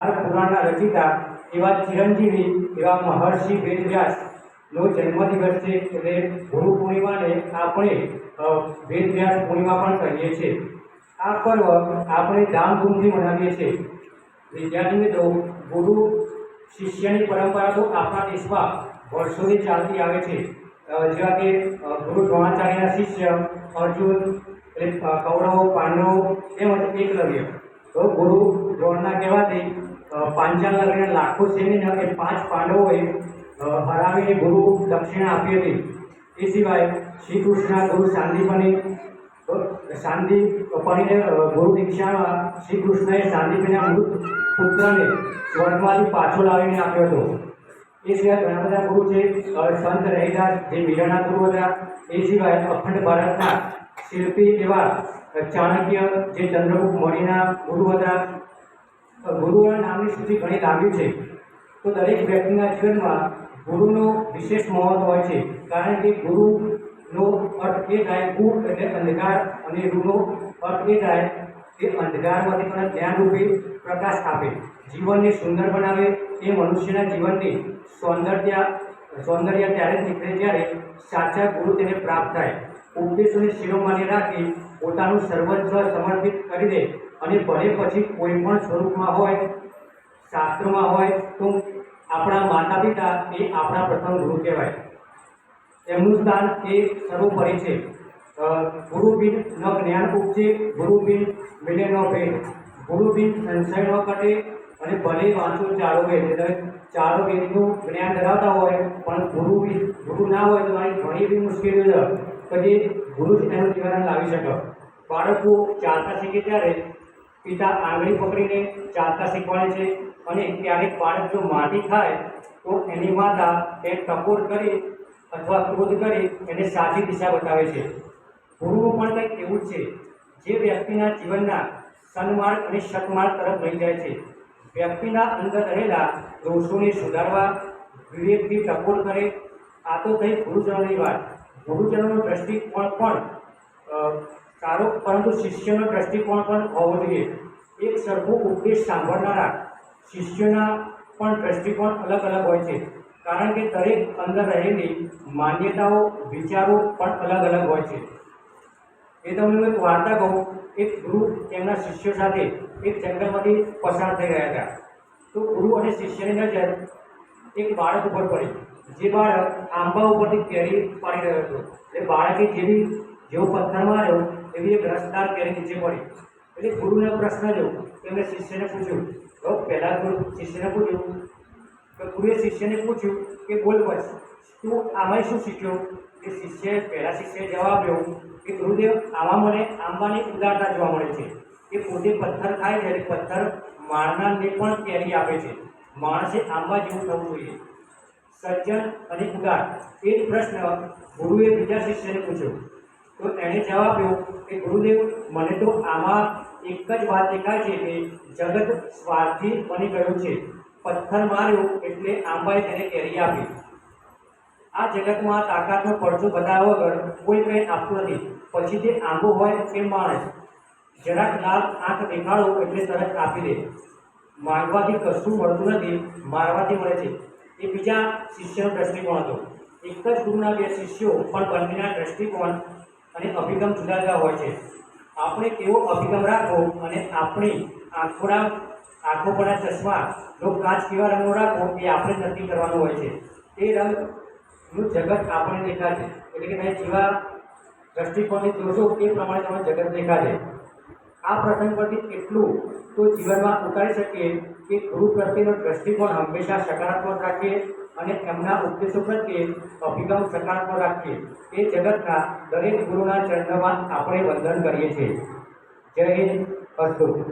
ભારત પુરાણના રચિતા એવા ચિરંજીવી એવા મહર્ષિ વેદવ્યાસનો જન્મદિવસ છે એટલે ગુરુ પૂર્ણિમાને આપણે વેદવ્યાસ પૂર્ણિમા પણ કહીએ છીએ. આ પર્વ આપણે ધામધૂમથી મનાવીએ છીએ. વિદ્યાર્થી મિત્રો ગુરુ શિષ્યની પરંપરા તો આપણા દેશમાં વર્ષોથી ચાલતી આવે છે. જેવા કે ગુરુ દ્રોણાચાર્યના શિષ્ય, અર્જુન, એટલે કૌરવો, પાંડવો, તેમજ એકલવ્ય. તો ગુરુ દ્રોણના કહેવાથી પાંચાલ લગીને લાખો સૈન્યને એ પાંચ પાંડવોએ હરાવીને ગુરુ દક્ષિણા આપી હતી. એ સિવાય શ્રી કૃષ્ણ ગુરુ શાંતિપણી શાંતિપણીને અ, ગુરુ દીક્ષામાં શ્રી કૃષ્ણએ શાંતિપીના મૃત પુત્રને સ્વર્ગમાંથી પાછો લાવીને આપ્યો હતો. એ સિવાય ઘણા બધા ગુરુ છે સંત રહીદાસ જે મીરાના ગુરુ હતા. એ સિવાય અખંડ ભારતના શિલ્પી એવા ચાણક્ય જે ચંદ્રગુપ્ત મૌર્યના ગુરુ હતા. ગુરુના નામની સૂચિ ઘણી લાંબી છે. તો દરેક વ્યક્તિના જીવનમાં ગુરુનો વિશેષ મહત્વ હોય છે. કારણ કે ગુરુનો અર્થ એ થાય ગુ એટલે અંધકાર અને રૂનો અર્થ એ થાય કે અંધકારમાંથી પણ જ્ઞાનરૂપી પ્રકાશ આપે. જીવનને સુંદર બનાવે એ મનુષ્યના જીવનની સૌંદર્ય સૌંદર્ય ત્યારે નીકળે જ્યારે સાચા ગુરુ તેને પ્રાપ્ત થાય. ઉપદેશોને શિરોમાની રાખી પોતાનું સર્વસ્વ સમર્પિત કરી દે. અને ભલે પછી કોઈ પણ સ્વરૂપમાં હોય શાસ્ત્રમાં હોય તો આપણા માતા પિતા એ આપણા પ્રથમ ગુરુ કહેવાય. એમનું સ્થાન એ સર્વોપરી છે. અ, ન જ્ઞાન ઉપજે ગુરુ બિન મિલે ન ભેદ. ગુરુ બિન સંશય ન કટે અને ભલે વાંચો ચારો વેદ. એટલે ચારો વેદનું જ્ઞાન ધરાવતા હોય પણ ગુરુ બી ગુરુ ના હોય તો મારી ઘણી એવી મુશ્કેલીઓ કે જે ગુરુ જ એનું નિવારણ લાવી શકે. બાળકો ચાલતા શીખે ત્યારે પિતા આંગળી પકડીને ચાલતા શીખવાડે છે અને ક્યારેક બાળક જો માટી થાય તો એની માતા એ ટકોર કરી અથવા ક્રોધ કરી એને સાચી દિશા બતાવે છે. ગુરુઓ પણ કંઈક એવું છે. જે વ્યક્તિના જીવનના સન્માર્ગ અને સત્માર્ગ તરફ લઈ જાય છે. વ્યક્તિના અંદર રહેલા દોષોને સુધારવા, વિવેકથી ટકોર કરે, આ તો થઈ ગુરુજનોની વાત. ગુરુજનોનો દ્રષ્ટિકોણ પણ સારો પરંતુ શિષ્યનો દ્રષ્ટિકોણ પણ હોવો જોઈએ. એક સરખો ઉપદેશ સાંભળનારા શિષ્યોના પણ દ્રષ્ટિકોણ અલગ અલગ હોય છે. કારણ કે દરેક અંદર રહેલી માન્યતાઓ, વિચારો પણ અલગ અલગ હોય છે. એ તમને એક વાર્તા કહું. એક ગુરુ તેમના શિષ્યો સાથે એક જંગલમાંથી પસાર થઈ રહ્યા હતા. તો ગુરુ અને શિષ્યની નજર એક બાળક ઉપર પડી. જે બાળક આંબા ઉપરથી કેરી પાડી રહ્યો હતો. એ બાળકે જેવી જેવો પથ્થર માર્યો એવી એક રસદાર કેરી નીચે પડી. એટલે ગુરુને પ્રશ્ન જો એમણે શિષ્યને પૂછ્યું, તો પહેલાં ગુરુ શિષ્યને પૂછ્યું? તો ગુરુએ શિષ્યને પૂછ્યું કે, બોલ બસ, તું આમાં શું શીખ્યો? કે શિષ્યએ પહેલા શિષ્યએ જવાબ આપ્યો કે, ગુરુદેવ આવા મને આંબાની ઉદારતા જોવા મળે છે. કે પોતે પથ્થર ખાય ત્યારે પથ્થર માણનારને પણ કેરી આપે છે. માણસે આંબા જેવું થવું જોઈએ. સજ્જન અને ઉદાર એ જ પ્રશ્ન ગુરુએ બીજા શિષ્યને પૂછ્યો. તો એણે જવાબ આપ્યો કે, ગુરુદેવ, મને તો આમાં એક જ વાત દેખાય છે કે, જગત સ્વાર્થી બની ગયું છે. પથ્થર માર્યો એટલે આંબાએ તેને કેરી આપી. આ જગતમાં તાકાતનો પડછો બતાવ્યા વગર કોઈ કંઈ આપતું નથી. પછી તે આંબો હોય કે માણસ. જરાક લાલ આંખ દેખાડો એટલે તરત આપી દે. મારવાથી કશું મળતું નથી, મારવાથી મળે છે. એ બીજા શિષ્યનો દ્રષ્ટિકોણ હતો. એક જ ગુરુના બે શિષ્યો પણ બંનેના દ્રષ્ટિકોણ અને અભિગમ જુદા જુદા હોય છે. આપણે કેવો અભિગમ રાખવો અને આપણી આંખોના આંખો પરના ચશ્મા નો કાચ કેવા રંગનો રાખવો એ આપણે નક્કી કરવાનું હોય છે. એ રંગનું જગત આપણે દેખાશે. એટલે કે તમે જેવા દ્રષ્ટિકોણથી જોશો એ પ્રમાણે તમને જગત દેખાશે. આ પ્રસંગ પરથી એટલું તો જીવનમાં ઉતારી શકીએ કે ગુરુ પ્રત્યેનો દ્રષ્ટિકોણ હંમેશા સકારાત્મક રાખીએ અને એમના ઉપદેશો પ્રત્યે અભિગમ સકારાત્મક રાખીએ. એ જગતના દરેક ગુરુના ચરણમાં આપણે વંદન કરીએ છીએ. જય હિન્દ. અસ્તુ.